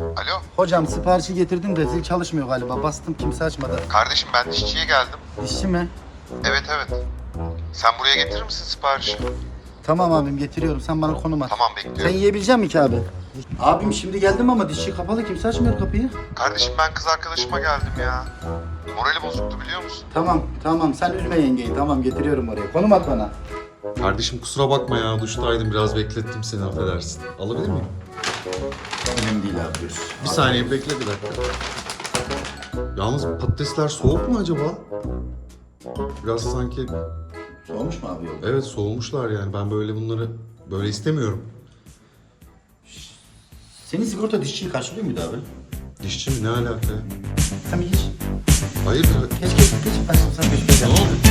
Alo. Hocam siparişi getirdim de zil çalışmıyor galiba. Bastım kimse açmadı. Kardeşim ben dişçiye geldim. Dişçi mi? Evet evet. Sen buraya getirir misin siparişi? Tamam abim getiriyorum. Sen bana konum at. Tamam Sen bekliyorum. yiyebilecek misin ki abi? Abim şimdi geldim ama dişçi kapalı. Kimse açmıyor kapıyı. Kardeşim ben kız arkadaşıma geldim ya. Morali bozuktu biliyor musun? Tamam tamam sen üzme yengeyi. Tamam getiriyorum oraya. Konum at bana. Kardeşim kusura bakma ya duştaydım biraz beklettim seni affedersin. Alabilir miyim? Önemli değil abi. buyur. Bir saniye bekle bir dakika. Yalnız patatesler soğuk mu acaba? Biraz sanki Soğumuş mu abi yol? evet soğumuşlar yani ben böyle bunları böyle istemiyorum. Senin sigorta dişçiyi karşılıyor muydu abi? Dişçi mi ne alaka? bir geç. Hayır Geç geç geç. Sen beş beş Ne oldu?